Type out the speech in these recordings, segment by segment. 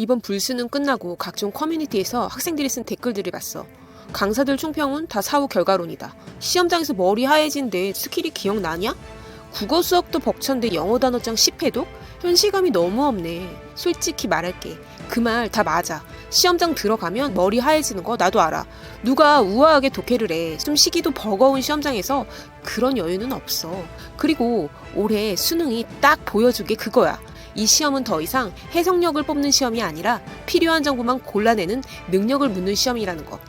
이번 불수능 끝나고 각종 커뮤니티에서 학생들이 쓴 댓글들을 봤어. 강사들 총평은 다 사후 결과론이다. 시험장에서 머리 하얘진데 스킬이 기억나냐? 국어 수학도 벅찬데 영어 단어장 10회독? 현실감이 너무 없네. 솔직히 말할게. 그 말 다 맞아. 시험장 들어가면 머리 하얘지는 거 나도 알아. 누가 우아하게 독해를 해. 좀 시기도 버거운 시험장에서 그런 여유는 없어. 그리고 올해 수능이 딱 보여주게 그거야. 이 시험은 더 이상 해석력을 뽑는 시험이 아니라 필요한 정보만 골라내는 능력을 묻는 시험이라는 것.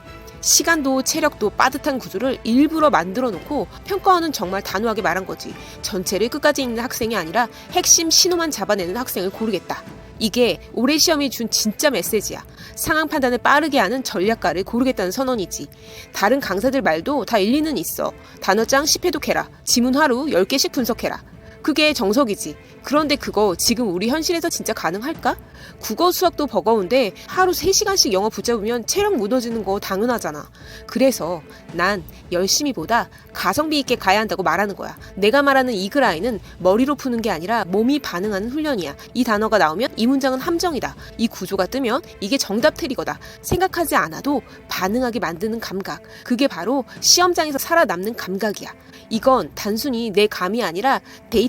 시간도 체력도 빠듯한 구조를 일부러 만들어 놓고 평가원은 정말 단호하게 말한 거지. 전체를 끝까지 읽는 학생이 아니라 핵심 신호만 잡아내는 학생을 고르겠다. 이게 올해 시험이 준 진짜 메시지야. 상황 판단을 빠르게 하는 전략가를 고르겠다는 선언이지. 다른 강사들 말도 다 일리는 있어. 단어장 10회독 해라. 지문 하루 10개씩 분석해라. 그게 정석이지. 그런데 그거 지금 우리 현실에서 진짜 가능할까? 국어 수학도 버거운데 하루 3시간씩 영어 붙잡으면 체력 무너지는 거 당연하잖아. 그래서 난 열심히보다 가성비 있게 가야 한다고 말하는 거야. 내가 말하는 이그라인은 머리로 푸는 게 아니라 몸이 반응하는 훈련이야. 이 단어가 나오면 이 문장은 함정이다. 이 구조가 뜨면 이게 정답 트리거다. 생각하지 않아도 반응하게 만드는 감각. 그게 바로 시험장에서 살아남는 감각이야. 이건 단순히 내 감이 아니라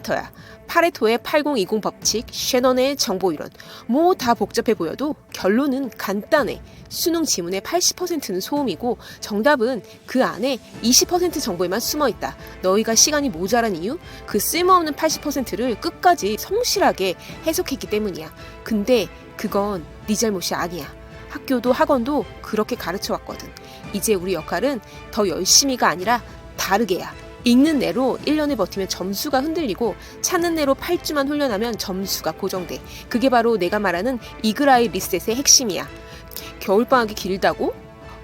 데이터야. 파레토의 8020 법칙, 셰넌의 정보 이론. 뭐 다 복잡해 보여도 결론은 간단해. 수능 지문의 80%는 소음이고 정답은 그 안에 20% 정보에만 숨어 있다. 너희가 시간이 모자란 이유? 그 쓸모없는 80%를 끝까지 성실하게 해석했기 때문이야. 근데 그건 네 잘못이 아니야. 학교도 학원도 그렇게 가르쳐 왔거든. 이제 우리 역할은 더 열심히가 아니라 다르게야. 읽는 내로 1년을 버티면 점수가 흔들리고 찾는 내로 8주만 훈련하면 점수가 고정돼. 그게 바로 내가 말하는 이그라이 리셋의 핵심이야. 겨울방학이 길다고?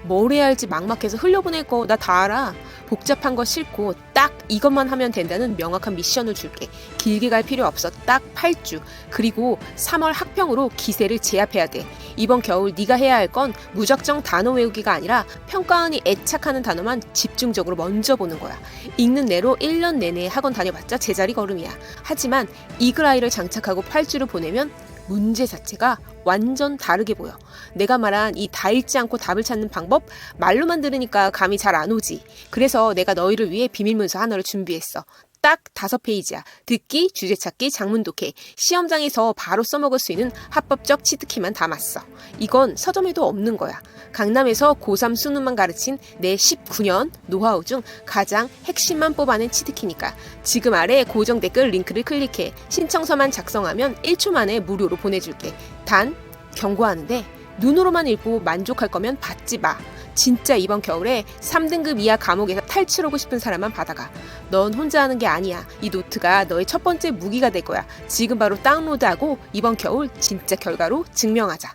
뭘 해야 할지 막막해서 흘려보낼 거 나 다 알아. 복잡한 거 싫고 딱 이것만 하면 된다는 명확한 미션을 줄게. 길게 갈 필요 없어. 딱 8주. 그리고 3월 학평으로 기세를 제압해야 돼. 이번 겨울 네가 해야 할 건 무작정 단어 외우기가 아니라 평가원이 애착하는 단어만 집중적으로 먼저 보는 거야. 읽는 내로 1년 내내 학원 다녀봤자 제자리 걸음이야. 하지만 이글아이를 장착하고 8주를 보내면 문제 자체가 완전 다르게 보여. 내가 말한 이 다 읽지 않고 답을 찾는 방법 말로만 들으니까 감이 잘 안 오지. 그래서 내가 너희를 위해 비밀문서 하나를 준비했어. 딱 다섯 페이지야. 듣기, 주제 찾기, 장문 독해. 시험장에서 바로 써먹을 수 있는 합법적 치트키만 담았어. 이건 서점에도 없는 거야. 강남에서 고3 수능만 가르친 내 19년 노하우 중 가장 핵심만 뽑아낸 치트키니까 지금 아래 고정 댓글 링크를 클릭해 신청서만 작성하면 1초 만에 무료로 보내줄게. 단 경고하는데 눈으로만 읽고 만족할 거면 받지 마. 진짜 이번 겨울에 3등급 이하 감옥에서 탈출하고 싶은 사람만 받아가. 넌 혼자 하는 게 아니야. 이 노트가 너의 첫 번째 무기가 될 거야. 지금 바로 다운로드하고 이번 겨울 진짜 결과로 증명하자.